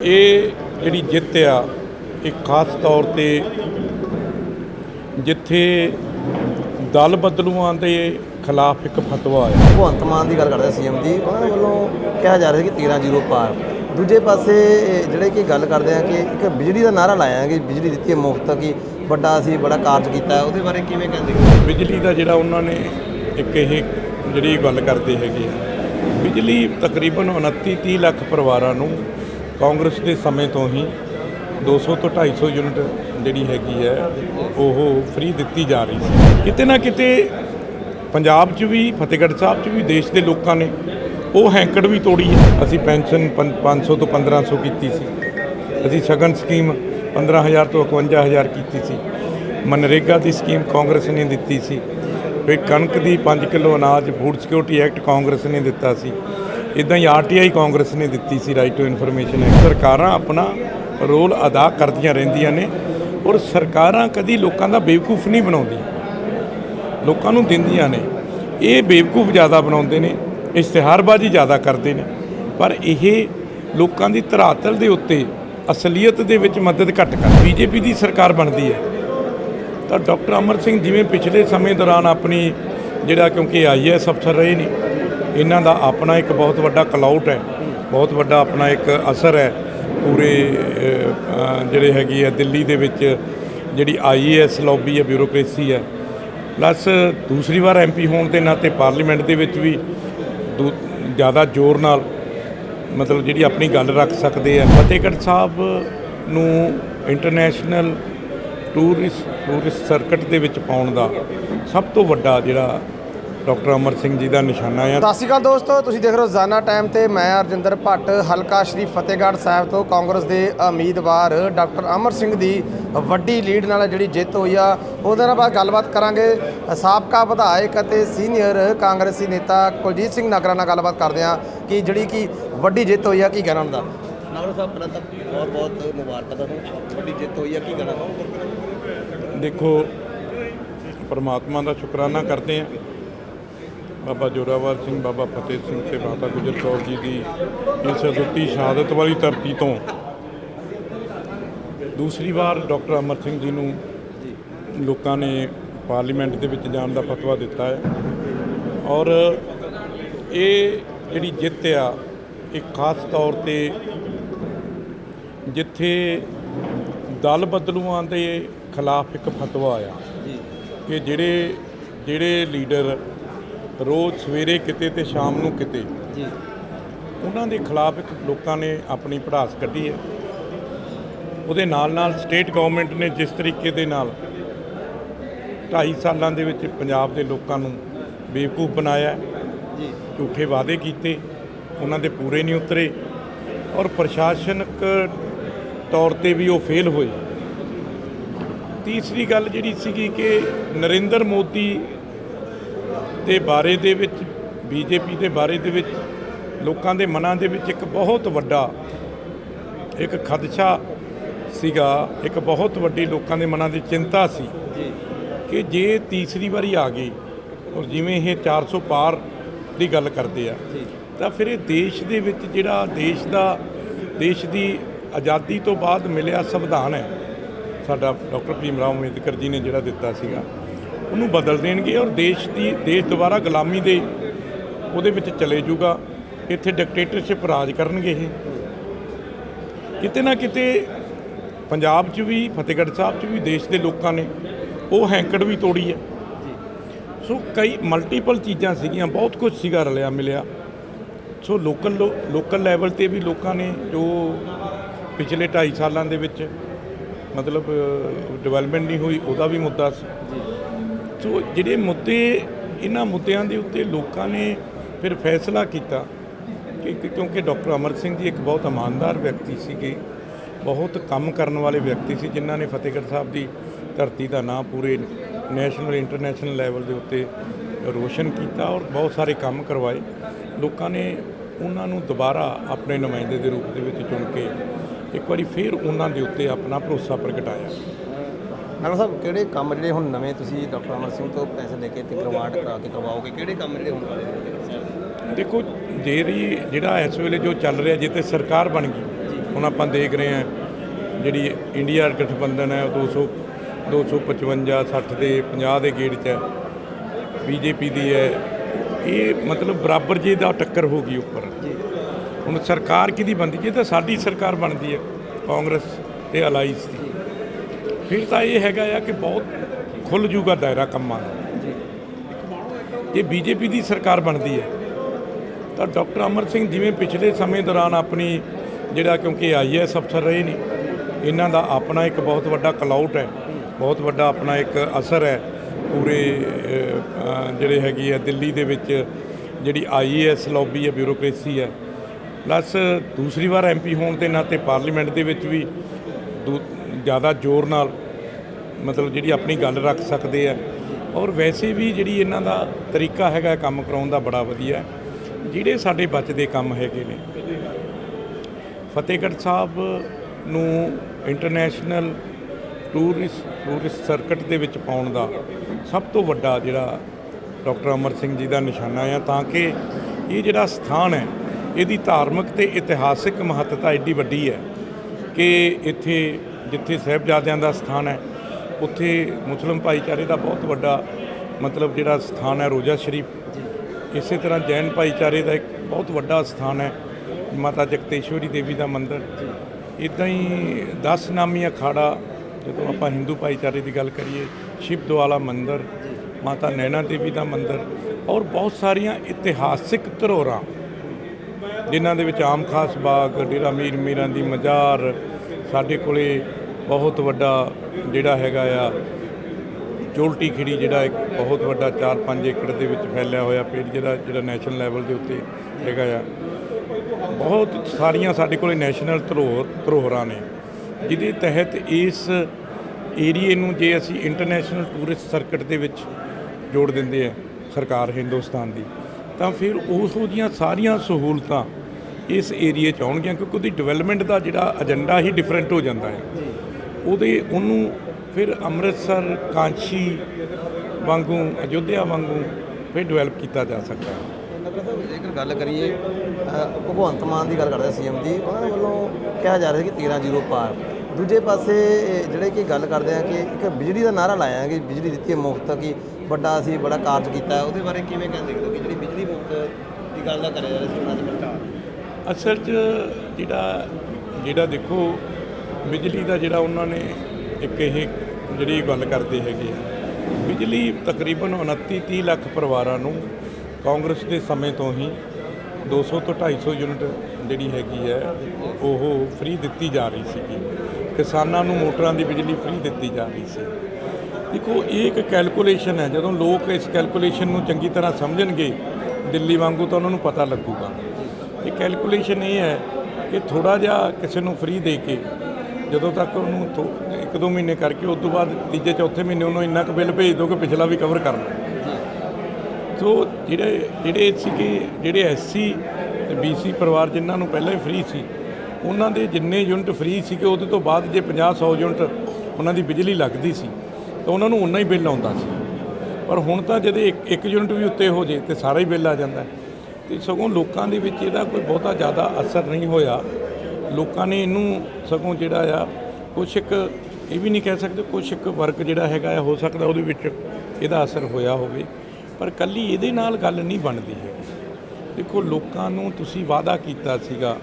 ਇਹ ਜਿਹੜੀ ਜਿੱਤ ਆ ਇਹ ਖਾਸ ਤੌਰ ਤੇ ਜਿੱਥੇ ਦਲ ਬਦਲੂਆਂ ਦੇ ਖਿਲਾਫ ਇੱਕ ਫਤਵਾ ਆਇਆ ਭਗਵੰਤ ਮਾਨ ਦੀ ਗੱਲ ਕਰਦੇ ਸੀਐਮ ਦੀ ਉਹਨਾਂ ਦੇ ਵੱਲੋਂ ਕਿਹਾ ਜਾ ਰਿਹਾ ਸੀ ਕਿ 13 ਜ਼ੀਰੋ ਪਾਰ। ਦੂਜੇ ਪਾਸੇ ਜਿਹੜੇ ਕਿ ਗੱਲ ਕਰਦੇ ਆ ਕਿ ਇੱਕ ਬਿਜਲੀ ਦਾ ਨਾਰਾ ਲਾਇਆ ਕਿ ਬਿਜਲੀ ਦਿੱਤੀ ਹੈ ਮੁਫਤ ਕਿ ਵੱਡਾ ਅਸੀਂ ਬੜਾ ਕਾਰਜ ਕੀਤਾ। ਉਹਦੇ ਬਾਰੇ ਕਿਵੇਂ ਕਹਿੰਦੇ ਬਿਜਲੀ ਦਾ ਜਿਹੜਾ ਉਹਨਾਂ ਨੇ ਇੱਕ ਇਹ ਜਿਹੜੀ ਗੱਲ ਕਰਦੇ ਹੈਗੇ ਆ ਬਿਜਲੀ ਤਕਰੀਬਨ 29 30 ਲੱਖ ਪਰਿਵਾਰਾਂ ਨੂੰ ਕਾਂਗਰਸ ਦੇ ਸਮੇਂ ਤੋਂ ਹੀ 200 ਤੋਂ 250 ਯੂਨਿਟ ਜਿਹੜੀ ਹੈਗੀ ਹੈ, ਉਹ ਫ੍ਰੀ ਦਿੱਤੀ ਜਾ ਰਹੀ ਸੀ। ਕਿਤੇ ਨਾ ਕਿਤੇ ਪੰਜਾਬ 'ਚ ਵੀ, ਫਤਿਹਗੜ੍ਹ ਸਾਹਿਬ 'ਚ ਵੀ, ਦੇਸ਼ ਦੇ ਲੋਕਾਂ ਨੇ ਉਹ ਹੈਂਕੜ ਵੀ ਤੋੜੀ ਹੈ। ਅਸੀਂ ਪੈਨਸ਼ਨ ਪੰ- 500 ਤੋਂ 1500 ਕੀਤੀ ਸੀ। ਅਸੀਂ ਸ਼ਗਨ ਸਕੀਮ 15000 ਤੋਂ 51000 ਕੀਤੀ ਸੀ। ਮਨਰੇਗਾ ਦੀ ਸਕੀਮ ਕਾਂਗਰਸ ਨੇ ਦਿੱਤੀ ਸੀ। ਫਿਰ ਕਣਕ ਦੀ 5 ਕਿਲੋ ਅਨਾਜ, ਫੂਡ ਸਿਕਿਉਰਿਟੀ ਐਕਟ ਕਾਂਗਰਸ ਨੇ ਦਿੱਤਾ ਸੀ। ਇਦਾਂ ਹੀ ਆਰਟੀਆਈ ਕਾਂਗਰਸ ਨੇ ਦਿੱਤੀ ਸੀ ਰਾਈਟ ਟੂ ਇਨਫੋਰਮੇਸ਼ਨ ਐਕਟ ਸਰਕਾਰਾਂ ਆਪਣਾ ਰੋਲ ਅਦਾ ਕਰਦੀਆਂ ਰਹਿੰਦੀਆਂ ਨੇ ਔਰ ਸਰਕਾਰਾਂ ਕਦੀ ਲੋਕਾਂ ਦਾ ਬੇਵਕੂਫ ਨਹੀਂ ਬਣਾਉਂਦੀਆਂ। ਲੋਕਾਂ ਨੂੰ ਦਿੰਦੀਆਂ ਨੇ। ਇਹ ਬੇਵਕੂਫ ਜ਼ਿਆਦਾ ਬਣਾਉਂਦੇ ਨੇ, ਇਸ਼ਤਿਹਾਰਬਾਜ਼ੀ ਜ਼ਿਆਦਾ ਕਰਦੇ ਨੇ। ਪਰ ਇਹ ਲੋਕਾਂ ਦੀ ਧਰਾਤਲ ਦੇ ਉੱਤੇ ਅਸਲੀਅਤ ਦੇ ਵਿੱਚ ਮਦਦ ਘੱਟ ਕਰ ਬੀਜੇਪੀ ਦੀ ਸਰਕਾਰ ਬਣਦੀ ਹੈ। ਤਾਂ ਡਾਕਟਰ ਅਮਰ ਸਿੰਘ ਜਿਵੇਂ ਪਿਛਲੇ ਸਮੇਂ ਦੌਰਾਨ ਆਪਣੀ ਜਿਹੜਾ ਕਿਉਂਕਿ ਆਈਐਸ ਅਫਸਰ ਰਹੇ ਨੇ ਇਹਨਾਂ ਦਾ ਆਪਣਾ ਇੱਕ ਬਹੁਤ ਵੱਡਾ ਕਲਾਊਟ ਹੈ, ਬਹੁਤ ਵੱਡਾ ਆਪਣਾ ਇੱਕ ਅਸਰ ਹੈ ਪੂਰੇ ਜਿਹੜੇ ਹੈਗੀ ਆ ਦਿੱਲੀ ਦੇ ਵਿੱਚ, ਜਿਹੜੀ ਆਈਏਐਸ ਲੌਬੀ ਹੈ ਬਿਊਰੋਕ੍ਰੇਸੀ ਹੈ। ਪਲੱਸ ਦੂਸਰੀ ਵਾਰ ਐਮਪੀ ਹੋਣ ਦੇ ਨਾਤੇ ਪਾਰਲੀਮੈਂਟ ਦੇ ਵਿੱਚ ਵੀ ਦੂ- ਜ਼ਿਆਦਾ ਜ਼ੋਰ ਨਾਲ ਮਤਲਬ ਜਿਹੜੀ ਆਪਣੀ ਗੱਲ ਰੱਖ ਸਕਦੇ ਆ। ਫਤਿਹਗੜ੍ਹ ਸਾਹਿਬ ਨੂੰ ਇੰਟਰਨੈਸ਼ਨਲ ਟੂਰਿਸਟ ਟੂਰਿਸਟ ਸਰਕਟ ਦੇ ਵਿੱਚ ਪਾਉਣ ਦਾ ਸਭ ਤੋਂ ਵੱਡਾ ਜਿਹੜਾ ਡਾਕਟਰ ਅਮਰ ਸਿੰਘ ਜੀ ਦਾ ਨਿਸ਼ਾਨਾ ਆ। ਸਤਿ ਸ਼੍ਰੀ ਅਕਾਲ ਦੋਸਤੋ ਤੁਸੀਂ ਦੇਖ ਰਹੇ ਹੋ ਜ਼ਾਨਾ ਟਾਈਮ ਤੇ ਮੈਂ ਅਰਜਿੰਦਰ ਭੱਟ ਹਲਕਾ ਸ਼੍ਰੀ ਫਤਿਹਗੜ੍ਹ ਸਾਹਿਬ ਤੋਂ ਕਾਂਗਰਸ ਦੇ ਉਮੀਦਵਾਰ ਡਾਕਟਰ ਅਮਰ ਸਿੰਘ ਦੀ ਵੱਡੀ ਲੀਡ ਨਾਲ ਜਿਹੜੀ ਜਿੱਤ ਹੋਈ ਆ ਉਹਦੇ ਨਾਲ ਬਾਅਦ ਗੱਲਬਾਤ ਕਰਾਂਗੇ। ਸਾਬਕਾ ਵਿਧਾਇਕ ਅਤੇ ਸੀਨੀਅਰ ਕਾਂਗਰਸੀ ਨੇਤਾ ਕੁਲਜੀਤ ਸਿੰਘ ਨਾਗਰਾ ਨਾਲ ਗੱਲਬਾਤ ਕਰਦੇ ਆ ਕਿ ਜਿਹੜੀ ਕਿ ਵੱਡੀ ਜਿੱਤ ਹੋਈ ਆ ਕੀ ਕਹਿਣਾ ਹੁੰਦਾ ਨਾਗਰਾ ਸਾਹਿਬ ਪਹਿਲਾਂ ਤਾਂ ਬਹੁਤ ਬਹੁਤ ਮੁਬਾਰਕਾਂ ਤੁਹਾਨੂੰ। ਵੱਡੀ ਜਿੱਤ ਹੋਈ ਆ ਕੀ ਕਹਿਣਾ ਦੇਖੋ ਪਰਮਾਤਮਾ ਦਾ ਸ਼ੁਕਰਾਨਾ ਕਰਦੇ ਆ ਬਾਬਾ ਜੋਰਾਵਰ ਸਿੰਘ ਬਾਬਾ ਫਤਿਹ ਸਿੰਘ ਤੇ ਮਾਤਾ ਗੁਜਰ ਕੌਰ ਜੀ ਦੀ ਇਸ ਅਦੁੱਤੀ ਸ਼ਹਾਦਤ ਵਾਲੀ ਧਰਤੀ ਤੋਂ। ਦੂਸਰੀ ਵਾਰ ਡਾਕਟਰ ਅਮਰ ਸਿੰਘ ਜੀ ਨੂੰ ਲੋਕਾਂ ਨੇ ਪਾਰਲੀਮੈਂਟ ਦੇ ਵਿੱਚ ਜਾਣ ਦਾ ਫਤਵਾ ਦਿੱਤਾ ਹੈ। ਔਰ ਇਹ ਜਿਹੜੀ ਜਿੱਤ ਆ ਇਹ ਖਾਸ ਤੌਰ ਤੇ ਜਿੱਥੇ ਦਲ ਬਦਲੂਆਂ ਦੇ ਖਿਲਾਫ ਇੱਕ ਫਤਵਾ ਆਇਆ ਕਿ ਜਿਹੜੇ ਜਿਹੜੇ ਲੀਡਰ ਰੋਜ਼ ਸਵੇਰੇ ਕਿਤੇ ਤੇ ਸ਼ਾਮ ਨੂੰ ਕਿਤੇ। ਜੀ। ਉਹਨਾਂ ਦੇ ਖਿਲਾਫ ਇੱਕ ਲੋਕਾਂ ਨੇ ਆਪਣੀ ਪੜਾਸ ਕੱਢੀ ਹੈ। ਉਹਦੇ ਨਾਲ ਨਾਲ ਸਟੇਟ ਗਵਰਨਮੈਂਟ ਨੇ ਜਿਸ ਤਰੀਕੇ ਦੇ ਨਾਲ 2.5 ਸਾਲਾਂ ਦੇ ਵਿੱਚ ਪੰਜਾਬ ਦੇ ਲੋਕਾਂ ਨੂੰ ਬੇਵਕੂਫ ਬਣਾਇਆ ਜੀ। ਝੂਠੇ ਵਾਅਦੇ ਕੀਤੇ ਉਹਨਾਂ ਦੇ ਪੂਰੇ ਨਹੀਂ ਉਤਰੇ ਔਰ ਪ੍ਰਸ਼ਾਸਨਿਕ ਤੌਰ ਤੇ ਵੀ ਉਹ ਫੇਲ ਹੋਏ। ਤੀਸਰੀ ਗੱਲ ਜਿਹੜੀ ਸੀਗੀ ਕਿ ਨਰਿੰਦਰ ਮੋਦੀ ਦੇ ਬਾਰੇ ਦੇ ਵਿੱਚ ਬੀਜੇਪੀ ਦੇ ਬਾਰੇ ਦੇ ਵਿੱਚ ਲੋਕਾਂ ਦੇ ਮਨਾਂ ਦੇ ਵਿੱਚ ਇੱਕ ਬਹੁਤ ਵੱਡਾ ਇੱਕ ਖਦਸ਼ਾ ਸੀਗਾ ਇੱਕ ਬਹੁਤ ਵੱਡੀ ਲੋਕਾਂ ਦੇ ਮਨਾਂ ਦੀ ਚਿੰਤਾ ਸੀ ਕਿ ਜੇ ਤੀਸਰੀ ਵਾਰੀ ਆ ਗਏ ਔਰ ਜਿਵੇਂ ਇਹ 400 ਪਾਰ ਦੀ ਗੱਲ ਕਰਦੇ ਆ ਤਾਂ ਫਿਰ ਇਹ ਦੇਸ਼ ਦੇ ਵਿੱਚ ਜਿਹੜਾ ਦੇਸ਼ ਦਾ ਦੇਸ਼ ਦੀ ਆਜ਼ਾਦੀ ਤੋਂ ਬਾਅਦ ਮਿਲਿਆ ਸੰਵਿਧਾਨ ਹੈ ਸਾਡਾ ਡਾਕਟਰ ਭੀਮ ਰਾਓ ਅੰਬੇਦਕਰ ਜੀ ਨੇ ਜਿਹੜਾ ਦਿੱਤਾ ਸੀਗਾ। ਉਹਨੂੰ ਬਦਲ ਦੇਣਗੇ ਔਰ ਦੇਸ਼ ਦੀ, ਦੇਸ਼ ਦੁਬਾਰਾ ਗੁਲਾਮੀ ਦੇ ਉਹਦੇ ਵਿੱਚ ਚਲੇ ਜਾਊਗਾ। ਇੱਥੇ ਡਿਕਟੇਟਰਸ਼ਿਪ ਰਾਜ ਕਰਨਗੇ ਇਹ। ਕਿਤੇ ਨਾ ਕਿਤੇ ਪੰਜਾਬ 'ਚ ਵੀ, ਫਤਿਹਗੜ੍ਹ ਸਾਹਿਬ 'ਚ ਵੀ, ਦੇਸ਼ ਦੇ ਲੋਕਾਂ ਨੇ ਉਹ ਹੈਂਕੜ ਵੀ ਤੋੜੀ ਹੈ। ਸੋ ਕਈ ਮਲਟੀਪਲ ਚੀਜ਼ਾਂ ਸੀਗੀਆਂ, ਬਹੁਤ ਕੁਝ ਸੀਗਾ ਰਲਿਆ ਮਿਲਿਆ। ਸੋ ਲੋਕਲ ਲੋਕਲ ਲੈਵਲ ਤੇ ਵੀ ਲੋਕਾਂ ਨੇ ਜੋ ਪਿਛਲੇ 2.5 ਸਾਲਾਂ ਦੇ ਵਿੱਚ ਮਤਲਬ ਡਿਵੈਲਪਮੈਂਟ ਨਹੀਂ ਹੋਈ, ਉਹਦਾ ਵੀ ਮੁੱਦਾ ਸੀ। ਸੋ ਜਿਹੜੇ ਮੁੱਦੇ, ਇਹਨਾਂ ਮੁੱਦਿਆਂ ਦੇ ਉੱਤੇ ਲੋਕਾਂ ਨੇ ਫਿਰ ਫੈਸਲਾ ਕੀਤਾ ਕਿ ਕਿਉਂਕਿ ਡਾਕਟਰ ਅਮਰ ਸਿੰਘ ਜੀ ਇੱਕ ਬਹੁਤ ਇਮਾਨਦਾਰ ਵਿਅਕਤੀ ਸੀਗੇ, ਬਹੁਤ ਕੰਮ ਕਰਨ ਵਾਲੇ ਵਿਅਕਤੀ ਸੀ, ਜਿਨ੍ਹਾਂ ਨੇ ਫਤਿਹਗੜ੍ਹ ਸਾਹਿਬ ਦੀ ਧਰਤੀ ਦਾ ਨਾਂ ਪੂਰੇ ਨੈਸ਼ਨਲ, ਇੰਟਰਨੈਸ਼ਨਲ ਲੈਵਲ ਦੇ ਉੱਤੇ ਰੋਸ਼ਨ ਕੀਤਾ ਔਰ ਬਹੁਤ ਸਾਰੇ ਕੰਮ ਕਰਵਾਏ। ਲੋਕਾਂ ਨੇ ਉਹਨਾਂ ਨੂੰ ਦੁਬਾਰਾ ਆਪਣੇ ਨੁਮਾਇੰਦੇ ਦੇ ਰੂਪ ਦੇ ਵਿੱਚ ਚੁਣ ਕੇ ਇੱਕ ਵਾਰੀ ਫਿਰ ਉਹਨਾਂ ਦੇ ਉੱਤੇ ਆਪਣਾ ਭਰੋਸਾ ਪ੍ਰਗਟਾਇਆ। ਨਾਨਾ ਸਾਹਿਬ ਕਿਹੜੇ ਕੰਮ ਜਿਹੜੇ ਹੁਣ ਨਵੇਂ ਤੁਸੀਂ ਡਾਕਟਰ ਅਮਰ ਸਿੰਘ ਤੋਂ ਪੈਸੇ ਲੈ ਕੇ ਤੇ ਕਰਵਾਟ ਕਰਾ ਕੇ ਕਰਵਾਓਗੇ? ਕਿਹੜੇ ਕੰਮ ਜਿਹੜੇ ਹੋਣ ਵਾਲੇ ਨੇ? ਦੇਖੋ ਜਿਹੜੀ ਜਿਹੜਾ ਇਸ ਵੇਲੇ ਜੋ ਚੱਲ ਰਿਹਾ ਜੇ ਤੇ ਸਰਕਾਰ ਬਣ ਗਈ ਹੁਣ ਆਪਾਂ ਦੇਖ ਰਹੇ ਹਾਂ ਜਿਹੜੀ ਇੰਡੀਆ ਗਠਬੰਧਨ ਹੈ ਉਹ 200 255 60 ਦੇ 50 ਦੇ ਗੇੜ 'ਚ ਹੈ। ਬੀਜੇਪੀ ਦੀ ਹੈ। ਇਹ ਮਤਲਬ ਬਰਾਬਰ ਜੇ ਦਾ ਟੱਕਰ ਹੋ ਗਈ ਉੱਪਰ। ਹੁਣ ਸਰਕਾਰ ਕਿਹਦੀ ਬਣਦੀ? ਜੇ ਤਾਂ ਸਾਡੀ ਸਰਕਾਰ ਬਣਦੀ ਹੈ ਕਾਂਗਰਸ ਤੇ ਅਲਾਈਸ ਦੀ। ਫਿਰ ਤਾਂ ਇਹ ਹੈਗਾ ਆ ਕਿ ਬਹੁਤ ਖੁੱਲ ਜੂਗਾ ਦਾਇਰਾ ਕੰਮਾਂ ਦਾ। ਜੇ ਬੀਜੇਪੀ ਦੀ ਸਰਕਾਰ ਬਣਦੀ ਹੈ, ਤਾਂ ਡਾਕਟਰ ਅਮਰ ਸਿੰਘ ਜਿਵੇਂ ਪਿਛਲੇ ਸਮੇਂ ਦੌਰਾਨ ਆਪਣੀ ਜਿਹੜਾ ਕਿਉਂਕਿ ਆਈਐਸ ਅਫਸਰ ਰਹੇ ਨੇ, ਇਹਨਾਂ ਦਾ ਆਪਣਾ ਇੱਕ ਬਹੁਤ ਵੱਡਾ ਕਲਾਊਟ ਹੈ, ਬਹੁਤ ਵੱਡਾ ਆਪਣਾ ਇੱਕ ਅਸਰ ਹੈ ਪੂਰੇ ਜਿਹੜੇ ਹੈਗੀ ਹੈ ਦਿੱਲੀ ਦੇ ਵਿੱਚ, ਜਿਹੜੀ ਆਈਏਐਸ ਲੌਬੀ ਹੈ, ਬਿਊਰੋਕ੍ਰੇਸੀ ਹੈ। ਪਲੱਸ ਦੂਸਰੀ ਵਾਰ ਐਮਪੀ ਹੋਣ ਦੇ ਨਾਤੇ ਪਾਰਲੀਮੈਂਟ ਦੇ ਵਿੱਚ ਵੀ ਦੂ- ਜ਼ਿਆਦਾ ਜ਼ੋਰ ਨਾਲ ਮਤਲਬ ਜਿਹੜੀ ਆਪਣੀ ਗੱਲ ਰੱਖ ਸਕਦੇ ਆ। ਔਰ ਵੈਸੇ ਵੀ ਜਿਹੜੀ ਇਹਨਾਂ ਦਾ ਤਰੀਕਾ ਹੈਗਾ ਕੰਮ ਕਰਾਉਣ ਦਾ ਬੜਾ ਵਧੀਆ। ਜਿਹੜੇ ਸਾਡੇ ਬਚਦੇ ਕੰਮ ਹੈਗੇ ਨੇ। ਫਤਿਹਗੜ੍ਹ ਸਾਹਿਬ ਨੂੰ ਇੰਟਰਨੈਸ਼ਨਲ ਟੂਰਿਸਟ ਟੂਰਿਸਟ ਸਰਕਟ ਦੇ ਵਿੱਚ ਪਾਉਣ ਦਾ ਸਭ ਤੋਂ ਵੱਡਾ ਜਿਹੜਾ ਡਾਕਟਰ ਅਮਰ ਸਿੰਘ ਜੀ ਦਾ ਨਿਸ਼ਾਨਾ ਆ, ਤਾਂ ਕਿ ਇਹ ਜਿਹੜਾ ਸਥਾਨ ਹੈ, ਇਹਦੀ ਧਾਰਮਿਕ ਤੇ ਇਤਿਹਾਸਿਕ ਮਹੱਤਤਾ ਏਡੀ ਵੱਡੀ ਹੈ ਕਿ ਇੱਥੇ ਜਿੱਥੇ ਸਾਹਿਬਜ਼ਾਦਿਆਂ ਦਾ ਸਥਾਨ ਹੈ, ਉੱਥੇ ਮੁਸਲਮ ਭਾਈਚਾਰੇ ਦਾ ਬਹੁਤ ਵੱਡਾ ਮਤਲਬ ਜਿਹੜਾ ਸਥਾਨ ਹੈ, ਰੋਜ਼ਾ ਸ਼ਰੀਫ। ਇਸੇ ਤਰ੍ਹਾਂ ਜੈਨ ਭਾਈਚਾਰੇ ਦਾ ਇੱਕ ਬਹੁਤ ਵੱਡਾ ਸਥਾਨ ਹੈ, ਮਾਤਾ ਜਗਤੇਸ਼ਵਰੀ ਦੇਵੀ ਦਾ ਮੰਦਿਰ। ਇਦਾਂ ਹੀ 10 ਨਾਮੀ ਅਖਾੜਾ, ਜਦੋਂ ਆਪਾਂ ਹਿੰਦੂ ਭਾਈਚਾਰੇ ਦੀ ਗੱਲ ਕਰੀਏ, ਸ਼ਿਵ ਦੁਆਲਾ ਮੰਦਿਰ, ਮਾਤਾ ਨੈਣਾ ਦੇਵੀ ਦਾ ਮੰਦਿਰ ਔਰ ਬਹੁਤ ਸਾਰੀਆਂ ਇਤਿਹਾਸਿਕ ਧਰੋਹਰਾਂ, ਜਿਨ੍ਹਾਂ ਦੇ ਵਿੱਚ ਆਮ ਖਾਸ ਬਾਗ, ਡੇਰਾ ਮੀਰ ਮੀਰਾਂ ਦੀ ਮਜ਼ਾਰ ਸਾਡੇ ਕੋਲੇ ਬਹੁਤ ਵੱਡਾ ਜਿਹੜਾ ਹੈਗਾ ਆ, ਚੋਲਟੀ ਖਿੜੀ ਜਿਹੜਾ ਇੱਕ ਬਹੁਤ ਵੱਡਾ 4-5 ਏਕੜ ਦੇ ਵਿੱਚ ਫੈਲਿਆ ਹੋਇਆ ਪੇੜ ਜਿਹੜਾ ਜਿਹੜਾ ਨੈਸ਼ਨਲ ਲੈਵਲ ਦੇ ਉੱਤੇ ਹੈਗਾ ਆ। ਬਹੁਤ ਸਾਰੀਆਂ ਸਾਡੇ ਕੋਲੇ ਨੈਸ਼ਨਲ ਧਰੋਹਰ ਧਰੋਹਰਾਂ ਨੇ, ਜਿਹਦੇ ਤਹਿਤ ਇਸ ਏਰੀਏ ਨੂੰ ਜੇ ਅਸੀਂ ਇੰਟਰਨੈਸ਼ਨਲ ਟੂਰਿਸਟ ਸਰਕਟ ਦੇ ਵਿੱਚ ਜੋੜ ਦਿੰਦੇ ਆ ਸਰਕਾਰ ਹਿੰਦੁਸਤਾਨ ਦੀ, ਤਾਂ ਫਿਰ ਉਸ ਦੀਆਂ ਸਾਰੀਆਂ ਸਹੂਲਤਾਂ ਇਸ ਏਰੀਏ 'ਚ ਆਉਣਗੀਆਂ ਕਿਉਂਕਿ ਉਹਦੀ ਡਿਵੈਲਪਮੈਂਟ ਦਾ ਜਿਹੜਾ ਏਜੰਡਾ ਹੀ ਡਿਫਰੈਂਟ ਹੋ ਜਾਂਦਾ ਹੈ। ਉਹਦੇ ਉਹਨੂੰ ਫਿਰ ਅੰਮ੍ਰਿਤਸਰ, ਕਾਂਚੀ ਵਾਂਗੂ, ਅਯੋਧਿਆ ਵਾਂਗੂ ਫਿਰ ਡਿਵੈਲਪ ਕੀਤਾ ਜਾ ਸਕਦਾ ਹੈ। ਸਾਹਿਬ, ਜੇਕਰ ਗੱਲ ਕਰੀਏ ਭਗਵੰਤ ਮਾਨ ਦੀ ਗੱਲ ਕਰਦੇ ਸੀਐਮ ਦੀ, ਉਹਨਾਂ ਦੇ ਵੱਲੋਂ ਕਿਹਾ ਜਾ ਰਿਹਾ ਸੀ ਕਿ 13 ਜ਼ੀਰੋ ਪਾਰ। ਦੂਜੇ ਪਾਸੇ ਜਿਹੜੇ ਕਿ ਗੱਲ ਕਰਦੇ ਆ ਕਿ ਇੱਕ ਬਿਜਲੀ ਦਾ ਨਾਰਾ ਲਾਇਆ ਕਿ ਬਿਜਲੀ ਦਿੱਤੀ ਹੈ ਮੁਫਤ, ਕਿ ਵੱਡਾ ਅਸੀਂ ਬੜਾ ਕਾਰਜ ਕੀਤਾ ਉਹਦੇ ਬਾਰੇ ਕਿਵੇਂ ਕਹਿੰਦੇ ਹੋ ਕਿ ਜਿਹੜੀ ਬਿਜਲੀ ਮੁਫਤ ਦੀ ਗੱਲ ਦਾ ਕਰਿਆ ਜਾ ਰਿਹਾ ਸੀ, ਉਹਨਾਂ ਦੇ ਪ੍ਰਚਾਰ ਅਸਲ 'ਚ ਜਿਹੜਾ ਜਿਹੜਾ ਦੇਖੋ, ਬਿਜਲੀ ਦਾ ਜਿਹੜਾ ਉਹਨਾਂ ਨੇ ਇੱਕ ਇਹ ਜਿਹੜੀ ਗੱਲ ਕਰਦੇ ਹੈਗੇ ਆ, ਬਿਜਲੀ ਤਕਰੀਬਨ 29 30 ਲੱਖ ਪਰਿਵਾਰਾਂ ਨੂੰ ਕਾਂਗਰਸ ਦੇ ਸਮੇਂ ਤੋਂ ਹੀ 200 ਤੋਂ 250 ਯੂਨਿਟ ਜਿਹੜੀ ਹੈਗੀ ਹੈ, ਉਹ ਫ੍ਰੀ ਦਿੱਤੀ ਜਾ ਰਹੀ ਸੀਗੀ। ਕਿਸਾਨਾਂ ਨੂੰ ਮੋਟਰਾਂ ਦੀ ਬਿਜਲੀ ਫ੍ਰੀ ਦਿੱਤੀ ਜਾ ਰਹੀ ਸੀ। ਦੇਖੋ, ਇਹ ਇੱਕ ਕੈਲਕੂਲੇਸ਼ਨ ਹੈ। ਜਦੋਂ ਲੋਕ ਇਸ ਕੈਲਕੂਲੇਸ਼ਨ ਨੂੰ ਚੰਗੀ ਤਰ੍ਹਾਂ ਸਮਝਣਗੇ, ਦਿੱਲੀ ਵਾਂਗੂ ਤਾਂ ਉਹਨਾਂ ਨੂੰ ਪਤਾ ਲੱਗੂਗਾ। ਇਹ ਕੈਲਕੂਲੇਸ਼ਨ ਇਹ ਹੈ ਕਿ ਥੋੜਾ ਜਿਹਾ ਕਿਸੇ ਨੂੰ ਫ੍ਰੀ ਦੇ ਕੇ ਜਦੋਂ ਤੱਕ ਉਹਨੂੰ ਥੋ- ਇੱਕ ਦੋ ਮਹੀਨੇ ਕਰਕੇ ਉਸ ਤੋਂ ਬਾਅਦ ਤੀਜੇ, ਚੌਥੇ ਮਹੀਨੇ ਉਹਨੂੰ ਇੰਨਾ ਕੁ ਬਿੱਲ ਭੇਜ ਦਿਓ ਕਿ ਪਿਛਲਾ ਵੀ ਕਵਰ ਕਰ ਲਓ ਸੋ ਜਿਹੜੇ ਜਿਹੜੇ ਸੀਗੇ, ਜਿਹੜੇ ਐਸਸੀ ਤੇ ਬੀਸੀ ਪਰਿਵਾਰ ਜਿਨ੍ਹਾਂ ਨੂੰ ਪਹਿਲਾਂ ਹੀ ਫ੍ਰੀ ਸੀ, ਉਹਨਾਂ ਦੇ ਜਿੰਨੇ ਯੂਨਿਟ ਫ੍ਰੀ ਸੀਗੇ, ਉਹਦੇ ਤੋਂ ਬਾਅਦ ਜੇ 50 100 ਯੂਨਿਟ ਉਹਨਾਂ ਦੀ ਬਿਜਲੀ ਲੱਗਦੀ ਸੀ, ਤਾਂ ਉਹਨਾਂ ਨੂੰ ਉਨਾ ਹੀ ਬਿੱਲ ਆਉਂਦਾ ਸੀ ਪਰ ਹੁਣ ਤਾਂ ਜਦ ਇੱਕ ਇੱਕ ਯੂਨਿਟ ਵੀ ਉੱਤੇ ਹੋ ਜੇ ਤੇ ਸਾਰਾ ਹੀ ਬਿੱਲ ਆ ਜਾਂਦਾ ਹੈ। ਤੇ ਸਗੋਂ ਲੋਕਾਂ ਦੇ ਵਿੱਚ ਇਹਦਾ ਕੋਈ ਬਹੁਤਾ ਜ਼ਿਆਦਾ ਅਸਰ ਨਹੀਂ ਹੋਇਆ। ਲੋਕਾਂ ਨੇ ਇਹਨੂੰ ਸਗੋਂ ਜਿਹੜਾ ਆ, ਕੁਛ ਇੱਕ ਇਹ ਵੀ ਨਹੀਂ ਕਹਿ ਸਕਦੇ, ਕੁਛ ਇੱਕ ਵਰਕ ਜਿਹੜਾ ਹੈਗਾ ਆ, ਹੋ ਸਕਦਾ ਉਹਦੇ ਵਿੱਚ ਇਹਦਾ ਅਸਰ ਹੋਇਆ ਹੋਵੇ। ਪਰ ਕੱਲੀ ਇਹਦੇ ਨਾਲ ਗੱਲ ਨਹੀਂ ਬਣਦੀ ਹੈਗੀ। ਦੇਖੋ, ਲੋਕਾਂ ਨੂੰ ਤੁਸੀਂ ਵਾਅਦਾ ਕੀਤਾ ਸੀਗਾ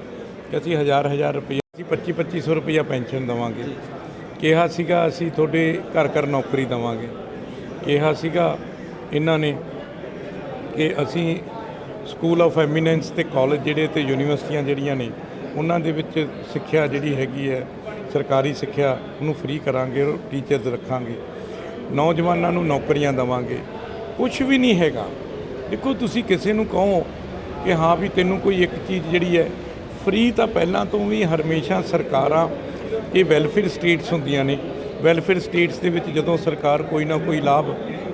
ਕਿ ਅਸੀਂ ਹਜ਼ਾਰ ਹਜ਼ਾਰ ਰੁਪਏ ਅਸੀਂ 25 2500 ਰੁਪਇਆ ਪੈਨਸ਼ਨ ਦੇਵਾਂਗੇ। ਕਿਹਾ ਸੀਗਾ, ਅਸੀਂ ਤੁਹਾਡੇ ਘਰ ਘਰ ਨੌਕਰੀ ਦੇਵਾਂਗੇ। ਕਿਹਾ ਸੀਗਾ ਇਹਨਾਂ ਨੇ ਕਿ ਅਸੀਂ ਸਕੂਲ ਆਫ ਐਮੀਨੈਂਸ ਤੇ ਕਾਲਜ ਜਿਹੜੇ ਤੇ ਯੂਨੀਵਰਸਿਟੀਆਂ ਜਿਹੜੀਆਂ ਨੇ, ਉਹਨਾਂ ਦੇ ਵਿੱਚ ਸਿੱਖਿਆ ਜਿਹੜੀ ਹੈਗੀ ਹੈ, ਸਰਕਾਰੀ ਸਿੱਖਿਆ, ਉਹਨੂੰ ਫ੍ਰੀ ਕਰਾਂਗੇ ਟੀਚਰਸ ਰੱਖਾਂਗੇ। ਨੌਜਵਾਨਾਂ ਨੂੰ ਨੌਕਰੀਆਂ ਦੇਵਾਂਗੇ। ਕੁਝ ਵੀ ਨਹੀਂ ਹੈਗਾ। ਦੇਖੋ, ਤੁਸੀਂ ਕਿਸੇ ਨੂੰ ਕਹੋ ਕਿ ਹਾਂ ਵੀ ਤੈਨੂੰ ਕੋਈ ਇੱਕ ਚੀਜ਼ ਜਿਹੜੀ ਹੈ ਫ੍ਰੀ ਤਾਂ ਪਹਿਲਾਂ ਤੋਂ ਵੀ ਹਮੇਸ਼ਾ ਸਰਕਾਰਾਂ, ਇਹ ਵੈਲਫੇਅਰ ਸਟੇਟਸ ਹੁੰਦੀਆਂ ਨੇ। ਵੈਲਫੇਅਰ ਸਟੇਟਸ ਦੇ ਵਿੱਚ ਜਦੋਂ ਸਰਕਾਰ ਕੋਈ ਨਾ ਕੋਈ ਲਾਭ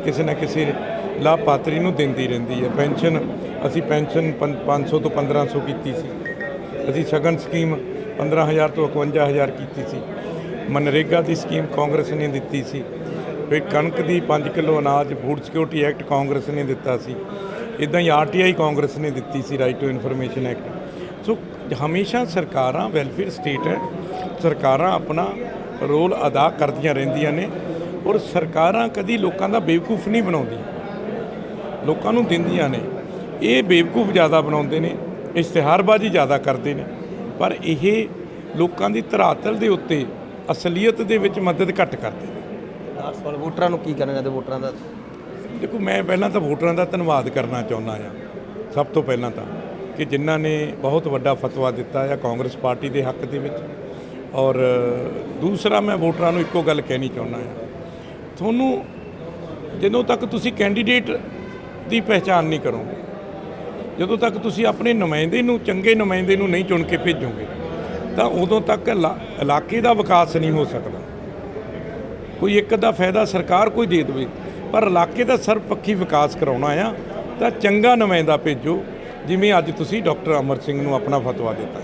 ਕਿਸੇ ਨਾ ਕਿਸੇ ਲਾਭਪਾਤਰੀ ਨੂੰ ਦਿੰਦੀ ਰਹਿੰਦੀ ਹੈ। ਪੈਨਸ਼ਨ ਅਸੀਂ ਪੈਨਸ਼ਨ 500 ਤੋਂ 1500 ਕੀਤੀ ਸੀ। ਅਸੀਂ ਸ਼ਗਨ ਸਕੀਮ 15000 ਤੋਂ 51000 ਕੀਤੀ ਸੀ। ਮਨਰੇਗਾ ਦੀ ਸਕੀਮ ਕਾਂਗਰਸ ਨੇ ਦਿੱਤੀ ਸੀ। ਫਿਰ ਕਣਕ ਦੀ 5 ਕਿਲੋ ਅਨਾਜ ਫੂਡ ਸਿਕਿਉਰਿਟੀ ਐਕਟ ਕਾਂਗਰਸ ਨੇ ਦਿੱਤਾ ਸੀ। ਇਦਾਂ ਹੀ ਆਰਟੀਆਈ ਕਾਂਗਰਸ ਨੇ ਦਿੱਤੀ ਸੀ right to information act so ਹਮੇਸ਼ਾ ਸਰਕਾਰਾਂ ਵੈਲਫੇਅਰ ਸਟੇਟ ਹੈ, ਸਰਕਾਰਾਂ ਆਪਣਾ ਰੋਲ ਅਦਾ ਕਰਦੀਆਂ ਰਹਿੰਦੀਆਂ ਨੇ ਔਰ ਸਰਕਾਰਾਂ ਕਦੀ ਲੋਕਾਂ ਦਾ ਬੇਵਕੂਫ ਨਹੀਂ ਬਣਾਉਂਦੀਆਂ। ਲੋਕਾਂ ਨੂੰ ਦਿੰਦੀਆਂ ਨੇ। ਇਹ ਬੇਵਕੂਫ ਜ਼ਿਆਦਾ ਬਣਾਉਂਦੇ ਨੇ ਇਸ਼ਤਿਹਾਰਬਾਜ਼ੀ ਜ਼ਿਆਦਾ ਕਰਦੇ ਨੇ। ਪਰ ਇਹ ਲੋਕਾਂ ਦੀ ਧਰਾਤਲ ਦੇ ਉੱਤੇ ਅਸਲੀਅਤ ਦੇ ਵਿੱਚ ਮਦਦ ਘੱਟ ਕਰਦੇ ਨੇ। ਸਵਾਲ ਵੋਟਰਾਂ ਨੂੰ ਕੀ ਕਰਨਾ ਚਾਹੁੰਦੇ ਵੋਟਰਾਂ ਦਾ? ਦੇਖੋ ਮੈਂ ਪਹਿਲਾਂ ਤਾਂ ਵੋਟਰਾਂ ਦਾ ਧੰਨਵਾਦ ਕਰਨਾ ਚਾਹੁੰਦਾ ਆ ਸਭ ਤੋਂ ਪਹਿਲਾਂ ਤਾਂ ਕਿ ਜਿਨ੍ਹਾਂ ਨੇ ਬਹੁਤ ਵੱਡਾ ਫਤਵਾ ਦਿੱਤਾ ਆ ਕਾਂਗਰਸ ਪਾਰਟੀ ਦੇ ਹੱਕ ਦੇ ਵਿੱਚ। ਔਰ ਦੂਸਰਾ ਮੈਂ ਵੋਟਰਾਂ ਨੂੰ ਇੱਕੋ ਗੱਲ ਕਹਿਣੀ ਚਾਹੁੰਦਾ ਆ ਤੁਹਾਨੂੰ ਜਦੋਂ ਤੱਕ ਤੁਸੀਂ ਕੈਂਡੀਡੇਟ ਦੀ ਪਹਿਚਾਣ ਨਹੀਂ ਕਰੋਗੇ ਜਦੋਂ ਤੱਕ ਤੁਸੀਂ ਆਪਣੇ ਨੁਮਾਇੰਦੇ ਨੂੰ, ਚੰਗੇ ਨੁਮਾਇੰਦੇ ਨੂੰ ਨਹੀਂ ਚੁਣ ਕੇ ਭੇਜੋਗੇ, ਤਾਂ ਉਦੋਂ ਤੱਕ ਇਲਾ- ਇਲਾਕੇ ਦਾ ਵਿਕਾਸ ਨਹੀਂ ਹੋ ਸਕਦਾ। ਕੋਈ ਇੱਕ ਦਾ ਫਾਇਦਾ ਸਰਕਾਰ ਕੋਈ ਦੇ ਦੇਵੇ, ਪਰ ਇਲਾਕੇ ਦਾ ਸਰਬਪੱਖੀ ਵਿਕਾਸ ਕਰਾਉਣਾ ਆ, ਤਾਂ ਚੰਗਾ ਨੁਮਾਇੰਦਾ ਭੇਜੋ, ਜਿਵੇਂ ਅੱਜ ਤੁਸੀਂ ਡਾਕਟਰ ਅਮਰ ਸਿੰਘ ਨੂੰ ਆਪਣਾ ਫਤਵਾ ਦਿੱਤਾ।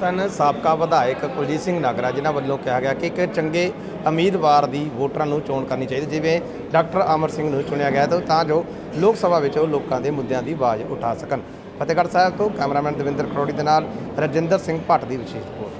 ਸਨ। ਸਾਬਕਾ ਵਿਧਾਇਕ ਕੁਲਜੀਤ ਸਿੰਘ ਨਾਗਰਾ, ਜਿਨ੍ਹਾਂ ਵੱਲੋਂ ਕਿਹਾ ਗਿਆ ਕਿ ਇੱਕ ਚੰਗੇ ਉਮੀਦਵਾਰ ਦੀ ਵੋਟਰਾਂ ਨੂੰ ਚੋਣ ਕਰਨੀ ਚਾਹੀਦੀ, ਜਿਵੇਂ ਡਾਕਟਰ ਅਮਰ ਸਿੰਘ ਨੂੰ ਚੁਣਿਆ ਗਿਆ ਤਾਂ ਜੋ ਲੋਕ ਸਭਾ ਵਿੱਚ ਉਹ ਲੋਕਾਂ ਦੇ ਮੁੱਦਿਆਂ ਦੀ ਆਵਾਜ਼ ਉਠਾ ਸਕਣ। ਫਤਿਹਗੜ੍ਹ ਸਾਹਿਬ ਤੋਂ ਕੈਮਰਾਮੈਨ ਦਵਿੰਦਰ ਕਰੋੜੀ ਦੇ ਨਾਲ ਰਜਿੰਦਰ ਸਿੰਘ ਭੱਟ ਦੀ ਵਿਸ਼ੇਸ਼ ਰਿਪੋਰਟ।